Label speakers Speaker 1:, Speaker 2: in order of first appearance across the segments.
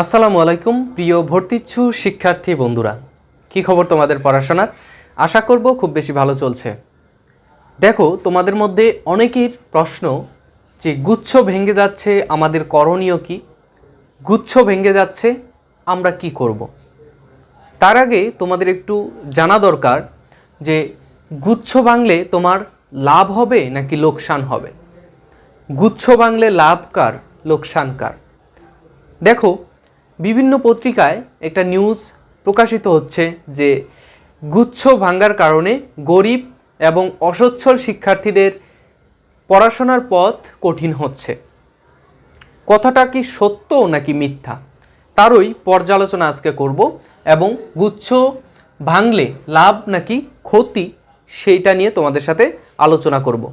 Speaker 1: আসসালামু আলাইকুম, প্রিয় ভর্তিচ্ছু শিক্ষার্থী বন্ধুরা। কি খবর তোমাদের পড়াশোনার? আশা করব খুব বেশি ভালো চলছে। দেখো, তোমাদের মধ্যে অনেকের প্রশ্ন যে, গুচ্ছ ভেঙে যাচ্ছে আমাদের করণীয় কি? গুচ্ছ ভেঙে যাচ্ছে আমরা কি করব। তার আগে তোমাদের একটু জানা দরকার যে, গুচ্ছ ভাঙলে তোমার লাভ হবে নাকি লোকসান হবে? গুচ্ছ ভাঙলে লাভ কার, লোকসান কার? দেখো বিভিন্ন পত্রিকায় একটা নিউজ প্রকাশিত হচ্ছে যে গুচ্ছ ভাঙ্গার কারণে গরিব এবং অসচ্ছল শিক্ষার্থীদের পড়াশোনার পথ কঠিন হচ্ছে। কথাটা কি সত্য নাকি মিথ্যা? তারই পর্যালোচনা আজকে করব এবং গুচ্ছ ভাঙলে লাভ নাকি ক্ষতি সেইটা নিয়ে তোমাদের সাথে আলোচনা করব।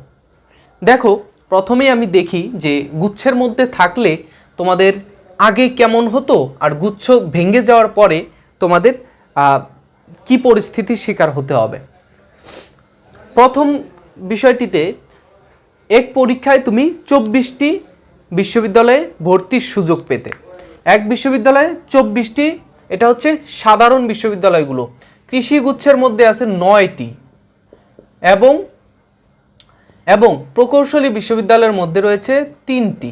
Speaker 1: দেখো, প্রথমেই আমি দেখি যে গুচ্ছের মধ্যে থাকলে তোমাদের আগে কেমন হতো আর গুচ্ছ ভেঙে যাওয়ার পরে তোমাদের কি পরিস্থিতির শিকার হতে হবে? প্রথম বিষয়টিতে এক পরীক্ষায় তুমি চব্বিশটি বিশ্ববিদ্যালয়ে ভর্তির সুযোগ পেতে। এক বিশ্ববিদ্যালয়ে চব্বিশটি, এটা হচ্ছে সাধারণ বিশ্ববিদ্যালয়গুলো। কৃষি গুচ্ছের মধ্যে আছে নয়টি। এবং এবং প্রকৌশলী বিশ্ববিদ্যালয়ের মধ্যে রয়েছে তিনটি।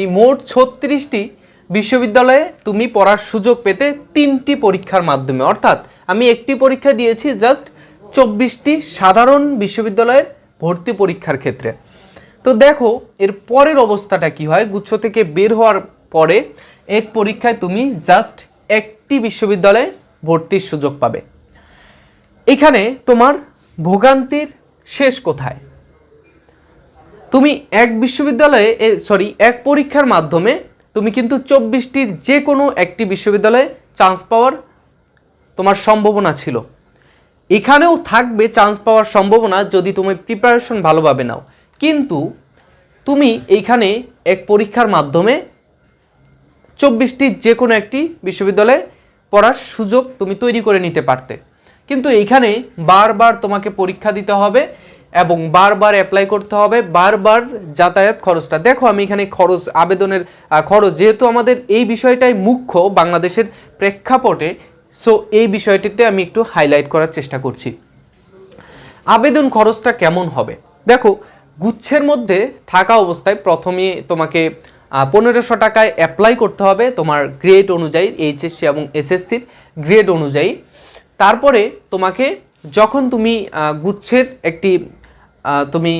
Speaker 1: এই মোট ছত্রিশটি বিশ্ববিদ্যালয়ে তুমি পড়ার সুযোগ পেতে তিনটি পরীক্ষার মাধ্যমে। অর্থাৎ আমি একটি পরীক্ষা দিয়েছি জাস্ট চব্বিশটি সাধারণ বিশ্ববিদ্যালয়ের ভর্তি পরীক্ষার ক্ষেত্রে। তো দেখো, এর পরের অবস্থাটা কি হয়? গুচ্ছ থেকে বের হওয়ার পরে এক পরীক্ষায় তুমি জাস্ট একটি বিশ্ববিদ্যালয়ে ভর্তির সুযোগ পাবে। এখানে তোমার ভোগান্তির শেষ কোথায়? তুমি এক বিশ্ববিদ্যালয়ে সরি এক পরীক্ষার মাধ্যমে তুমি কিন্তু চব্বিশটির যে কোনো একটি বিশ্ববিদ্যালয়ে চান্স পাওয়ার তোমার সম্ভাবনা ছিল। এখানেও থাকবে চান্স পাওয়ার সম্ভাবনা যদি তুমি প্রিপারেশন ভালোভাবে নাও। কিন্তু তুমি এইখানে এক পরীক্ষার মাধ্যমে চব্বিশটি যে কোনো একটি বিশ্ববিদ্যালয়ে পড়ার সুযোগ তুমি তৈরি করে নিতে পারতে। কিন্তু এইখানে বারবার তোমাকে পরীক্ষা দিতে হবে এবং বারবার অ্যাপ্লাই করতে হবে, বারবার যাতায়াত খরচটা। দেখো, আমি এখানে খরচ, আবেদনের খরচ, যেহেতু আমাদের এই বিষয়টাই মুখ্য বাংলাদেশের প্রেক্ষাপটে সো এই বিষয়টিতে আমি একটু হাইলাইট করার চেষ্টা করছি। আবেদন খরচটা কেমন হবে? দেখো, গুচ্ছের মধ্যে থাকা অবস্থায় প্রথমে তোমাকে পনেরোশো টাকায় অ্যাপ্লাই করতে হবে তোমার গ্রেড অনুযায়ী এইচএসসি এবং এসএসসির গ্রেড অনুযায়ী। তারপরে তোমাকে, যখন তুমি গুচ্ছের একটি তুমি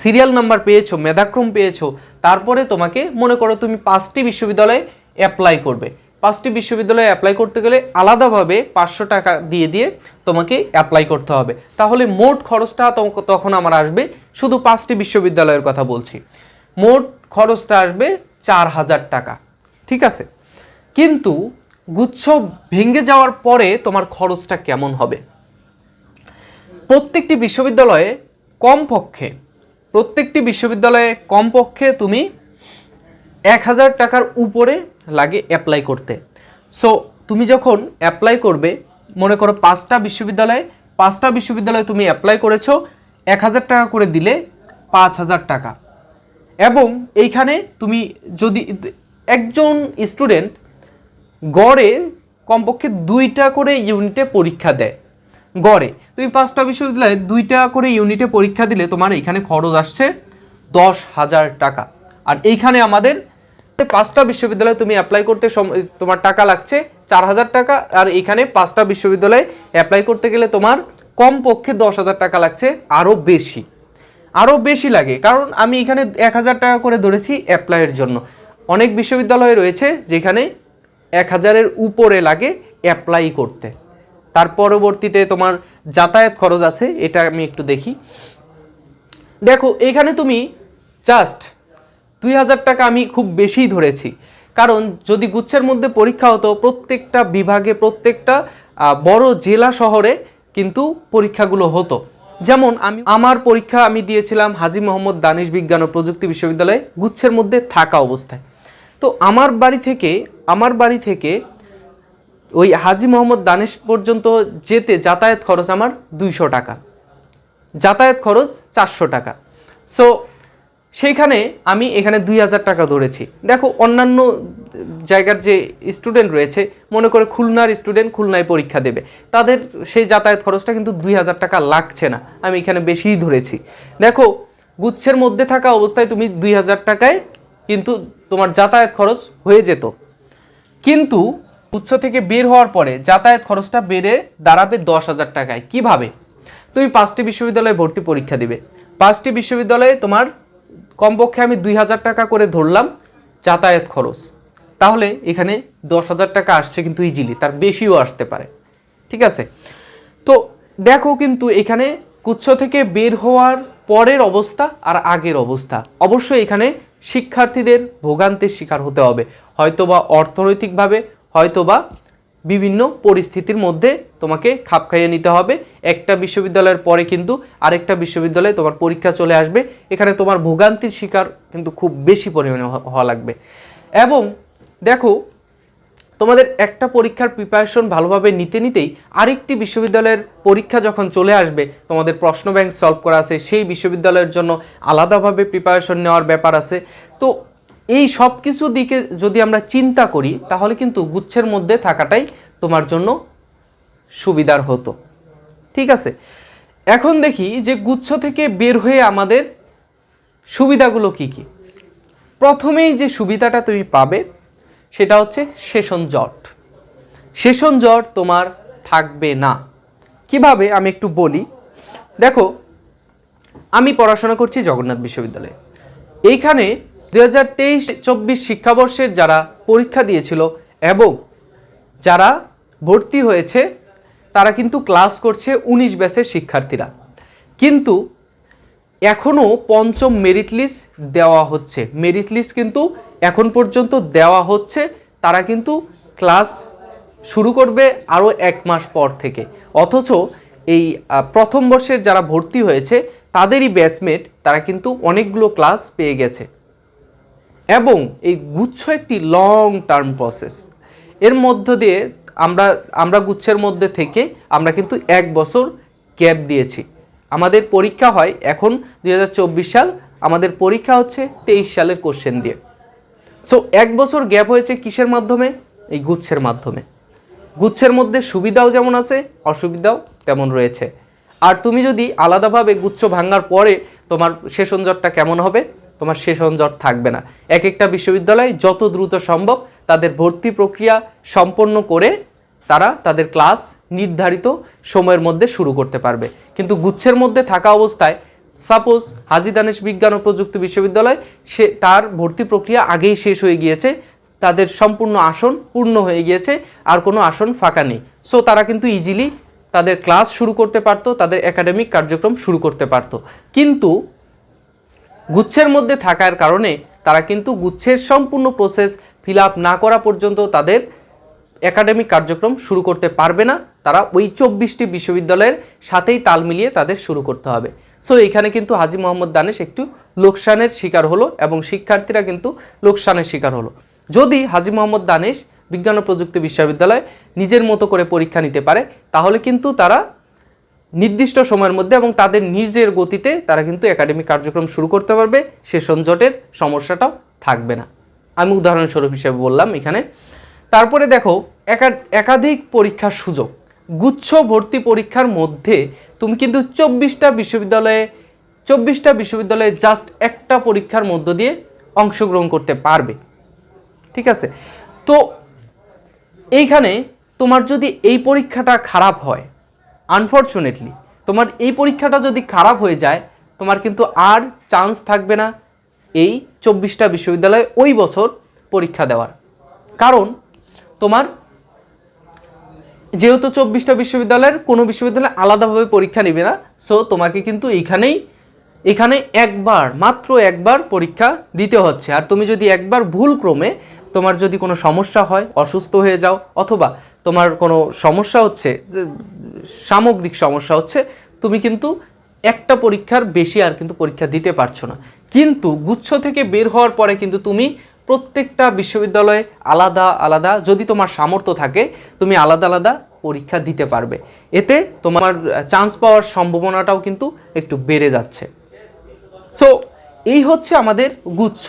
Speaker 1: সিরিয়াল নাম্বার পেয়েছ, মেধাক্রম পেয়েছ, তারপরে তোমাকে মনে করো তুমি পাঁচটি বিশ্ববিদ্যালয়ে অ্যাপ্লাই করবে। পাঁচটি বিশ্ববিদ্যালয়ে অ্যাপ্লাই করতে গেলে আলাদাভাবে পাঁচশো টাকা দিয়ে দিয়ে তোমাকে অ্যাপ্লাই করতে হবে। তাহলে মোট খরচটা তখন আমার আসবে, শুধু পাঁচটি বিশ্ববিদ্যালয়ের কথা বলছি। মোট খরচটা আসবে চার হাজার টাকা, ঠিক আছে? কিন্তু গুচ্ছ ভেঙে যাওয়ার পরে তোমার খরচটা কেমন হবে? প্রত্যেকটি বিশ্ববিদ্যালয়ে কমপক্ষে, প্রত্যেকটি বিশ্ববিদ্যালয়ে কমপক্ষে তুমি এক হাজার টাকার উপরে লাগে অ্যাপ্লাই করতে। সো তুমি যখন অ্যাপ্লাই করবে, মনে করো পাঁচটা বিশ্ববিদ্যালয়ে পাঁচটা বিশ্ববিদ্যালয়ে তুমি অ্যাপ্লাই করেছ, এক হাজার টাকা করে দিলে পাঁচ হাজার টাকা। এবং এইখানে তুমি যদি একজন স্টুডেন্ট গড়ে কমপক্ষে দুইটা করে ইউনিটে পরীক্ষা দেয় গড়ে। তুমি পাঁচটা বিশ্ববিদ্যালয়ে দুইটা করে ইউনিটে পরীক্ষা দিলে তোমার এখানে খরচ আসছে দশ হাজার টাকা। আর এইখানে আমাদের পাঁচটা বিশ্ববিদ্যালয়ে তুমি অ্যাপ্লাই করতে তোমার টাকা লাগছে চার হাজার টাকা, আর এখানে পাঁচটা বিশ্ববিদ্যালয়ে অ্যাপ্লাই করতে গেলে তোমার কমপক্ষে দশ হাজার টাকা লাগছে আরও বেশি। আরও বেশি লাগে, কারণ আমি এখানে এক হাজার টাকা করে ধরেছি অ্যাপ্লাইয়ের জন্য। অনেক বিশ্ববিদ্যালয় রয়েছে যেখানে এক হাজারের উপরে লাগে অ্যাপ্লাই করতে। তার পরবর্তীতে তোমার যাতায়াত খরচ আছে, এটা আমি একটু দেখি। দেখো, এখানে তুমি জাস্ট দুই হাজার টাকা আমি খুব বেশি ধরেছি। কারণ যদি গুচ্ছের মধ্যে পরীক্ষা হতো, প্রত্যেকটা বিভাগে, প্রত্যেকটা বড় জেলা শহরে কিন্তু পরীক্ষাগুলো হতো। যেমন আমি, আমার পরীক্ষা আমি দিয়েছিলাম হাজি মোহাম্মদ দানিশ বিজ্ঞান ও প্রযুক্তি বিশ্ববিদ্যালয়ে গুচ্ছের মধ্যে থাকা অবস্থায়। তো আমার বাড়ি থেকে, আমার বাড়ি থেকে ওই হাজি মোহাম্মদ দানেশ পর্যন্ত যেতে যাতায়াত খরচ আমার দুইশো টাকা। যাতায়াত খরচ চারশো টাকা। সো সেইখানে আমি এখানে দুই হাজার টাকা ধরেছি। দেখো, অন্যান্য জায়গার যে স্টুডেন্ট রয়েছে, মনে করে খুলনার স্টুডেন্ট খুলনায় পরীক্ষা দেবে। তাদের সেই যাতায়াত খরচটা কিন্তু দুই হাজার টাকা লাগছে না। আমি এখানে বেশিই ধরেছি। দেখো, গুচ্ছের মধ্যে থাকা অবস্থায় তুমি দুই হাজার টাকায় কিন্তু তোমার যাতায়াত খরচ হয়ে যেত। কিন্তু উচ্চ থেকে বের হওয়ার পরে যাতায়াত খরচটা বেড়ে দাঁড়াবে দশ হাজার টাকায়। কীভাবে? তুমি পাঁচটি বিশ্ববিদ্যালয়ে ভর্তি পরীক্ষা দিবে। পাঁচটি বিশ্ববিদ্যালয়ে তোমার কমপক্ষে আমি দুই হাজার টাকা করে ধরলাম যাতায়াত খরচ। তাহলে এখানে দশ হাজার টাকা আসছে কিন্তু ইজিলি তার বেশিও আসতে পারে। ঠিক আছে? তো দেখো কিন্তু এখানে কুচ্ছ থেকে বের হওয়ার পরের অবস্থা আর আগের অবস্থা। অবশ্যই এখানে শিক্ষার্থীদের ভোগান্তির শিকার হতে হবে। হয়তোবা অর্থনৈতিকভাবে হয়তোবা বিভিন্ন পরিস্থিতির মধ্যে তোমাকে খাপ খাইয়ে নিতে হবে। একটা বিশ্ববিদ্যালয়ের পরে কিন্তু আরেকটা বিশ্ববিদ্যালয়ে তোমার পরীক্ষা চলে আসবে। এখানে তোমার ভোগান্তির শিকার কিন্তু খুব বেশি পরিমাণে হওয়া লাগবে। এবং দেখো, তোমাদের একটা পরীক্ষার প্রিপারেশন ভালোভাবে নিতে নিতেই আরেকটি বিশ্ববিদ্যালয়ের পরীক্ষা যখন চলে আসবে, তোমাদের প্রশ্ন ব্যাংক সলভ করা আছে, সেই বিশ্ববিদ্যালয়ের জন্য আলাদাভাবে প্রিপারেশন নেওয়ার ব্যাপার আছে। তো এই সব কিছু দিকে যদি আমরা চিন্তা করি, তাহলে কিন্তু গুচ্ছের মধ্যে থাকাটাই তোমার জন্য সুবিধার হতো। ঠিক আছে? এখন দেখি যে গুচ্ছ থেকে বের হয়ে আমাদের সুবিধাগুলো কি কি? প্রথমেই যে সুবিধাটা তুমি পাবে, সেটা হচ্ছে সেশন জট। সেশন জট তোমার থাকবে না। কীভাবে? আমি একটু বলি। দেখো, আমি পড়াশোনা করছি জগন্নাথ বিশ্ববিদ্যালয়ে। এইখানে দু হাজার চব্বিশ শিক্ষাবর্ষের যারা পরীক্ষা দিয়েছিল এবং যারা ভর্তি হয়েছে, তারা কিন্তু ক্লাস করছে উনিশ ব্যাচের শিক্ষার্থীরা। কিন্তু এখনও পঞ্চম মেরিট লিস্ট দেওয়া হচ্ছে। মেরিট লিস্ট কিন্তু এখন পর্যন্ত দেওয়া হচ্ছে। তারা কিন্তু ক্লাস শুরু করবে আরও এক মাস পর থেকে। অথচ এই প্রথম বর্ষের যারা ভর্তি হয়েছে, তাদেরই ব্যাচমেট তারা কিন্তু অনেকগুলো ক্লাস পেয়ে গেছে। এবং এই গুচ্ছ একটি লং টার্ম প্রসেস এর মধ্য দিয়ে আমরা আমরা গুচ্ছের মধ্যে থেকে আমরা কিন্তু এক বছর গ্যাপ দিয়েছি। আমাদের পরীক্ষা হয় এখন দু হাজার চব্বিশ সাল, আমাদের পরীক্ষা হচ্ছে তেইশ সালের কোশ্চেন দিয়ে। সো এক বছর গ্যাপ হয়েছে কিসের মাধ্যমে? এই গুচ্ছের মাধ্যমে। গুচ্ছের মধ্যে সুবিধাও যেমন আছে, অসুবিধাও তেমন রয়েছে। আর তুমি যদি আলাদাভাবে গুচ্ছ ভাঙার পরে তোমার সেশন জটটা কেমন হবে? তোমার সেশন জট থাকবে না। এক একটা বিশ্ববিদ্যালয় যত দ্রুত সম্ভব তাদের ভর্তি প্রক্রিয়া সম্পন্ন করে তারা তাদের ক্লাস নির্ধারিত সময়ের মধ্যে শুরু করতে পারবে। কিন্তু গুচ্ছের মধ্যে থাকা অবস্থায় সাপোজ হাজি দানেশ বিজ্ঞান ও প্রযুক্তি বিশ্ববিদ্যালয়, সে তার ভর্তি প্রক্রিয়া আগেই শেষ হয়ে গিয়েছে, তাদের সম্পূর্ণ আসন পূর্ণ হয়ে গিয়েছে, আর কোনো আসন ফাঁকা নেই। সো তারা কিন্তু ইজিলি তাদের ক্লাস শুরু করতে পারতো, তাদের একাডেমিক কার্যক্রম শুরু করতে পারতো। কিন্তু গুচ্ছের মধ্যে থাকার কারণে তারা কিন্তু গুচ্ছের সম্পূর্ণ প্রসেস ফিল না করা পর্যন্ত তাদের একাডেমিক কার্যক্রম শুরু করতে পারবে না। তারা ওই চব্বিশটি বিশ্ববিদ্যালয়ের সাথেই তাল মিলিয়ে তাদের শুরু করতে হবে। সো এখানে কিন্তু হাজি মোহাম্মদ দানেশ একটু লোকসানের শিকার হলো এবং শিক্ষার্থীরা কিন্তু লোকসানের শিকার হলো। যদি হাজি মোহাম্মদ দানেশ বিজ্ঞান ও প্রযুক্তি বিশ্ববিদ্যালয় নিজের মতো করে পরীক্ষা নিতে পারে, তাহলে কিন্তু তারা নির্দিষ্ট সময়ের মধ্যে এবং তাদের নিজের গতিতে তারা কিন্তু একাডেমিক কার্যক্রম শুরু করতে পারবে, সেশন জটের সমস্যাটাও থাকবে না। আমি উদাহরণস্বরূপ হিসেবে বললাম এখানে। তারপরে দেখো, একা- একাধিক পরীক্ষার সুযোগ। গুচ্ছ ভর্তি পরীক্ষার মধ্যে তুমি কিন্তু চব্বিশটা বিশ্ববিদ্যালয়ে চব্বিশটা বিশ্ববিদ্যালয়ে জাস্ট একটা পরীক্ষার মধ্য দিয়ে অংশগ্রহণ করতে পারবে। ঠিক আছে? তো এইখানে তোমার যদি এই পরীক্ষাটা খারাপ হয় আনফর্চুনেটলি তোমার এই পরীক্ষাটা যদি খারাপ হয়ে যায়, তোমার কিন্তু আর চান্স থাকবে না এই চব্বিশটা বিশ্ববিদ্যালয়ে ওই বছর পরীক্ষা দেওয়ার। কারণ তোমার যেহেতু চব্বিশটা বিশ্ববিদ্যালয়ের কোনো বিশ্ববিদ্যালয় আলাদাভাবে পরীক্ষা নেবে না সো তোমাকে কিন্তু এইখানেই, এখানে একবার, মাত্র একবার পরীক্ষা দিতে হচ্ছে। আর তুমি যদি একবার ভুল ক্রমে তোমার যদি কোনো সমস্যা হয়, অসুস্থ হয়ে যাও, অথবা তোমার কোনো সমস্যা হচ্ছে, যে সামগ্রিক সমস্যা হচ্ছে, তুমি কিন্তু একটা পরীক্ষার বেশি আর কিন্তু পরীক্ষা দিতে পারছ না। কিন্তু গুচ্ছ থেকে বের হওয়ার পরে কিন্তু তুমি প্রত্যেকটা বিশ্ববিদ্যালয়ে আলাদা আলাদা, যদি তোমার সামর্থ্য থাকে, তুমি আলাদা আলাদা পরীক্ষা দিতে পারবে। এতে তোমার চান্স পাওয়ার সম্ভাবনাটাও কিন্তু একটু বেড়ে যাচ্ছে। সো এই হচ্ছে আমাদের গুচ্ছ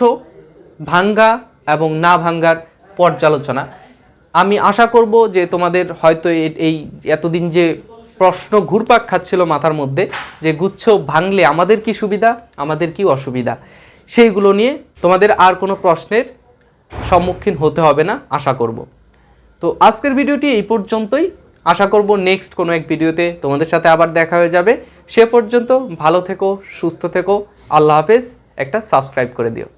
Speaker 1: ভাঙ্গা এবং না ভাঙ্গার পর্যালোচনা। আমি আশা করব যে তোমাদের হয়তো এই এতদিন যে প্রশ্ন ঘুরপাক খাচ্ছিল মাথার মধ্যে, যে গুচ্ছ ভাঙলে আমাদের কি সুবিধা, আমাদের কি অসুবিধা? সেইগুলো নিয়ে তোমাদের আর কোনো প্রশ্নের সম্মুখীন হতে হবে না, আশা করব। তো আজকের ভিডিওটি এই পর্যন্তই। আশা করব নেক্সট কোনো এক ভিডিওতে তোমাদের সাথে আবার দেখা হয়ে যাবে। সে পর্যন্ত ভালো থেকো, সুস্থ থেকো। আল্লাহ হাফেজ। একটা সাবস্ক্রাইব করে দিও।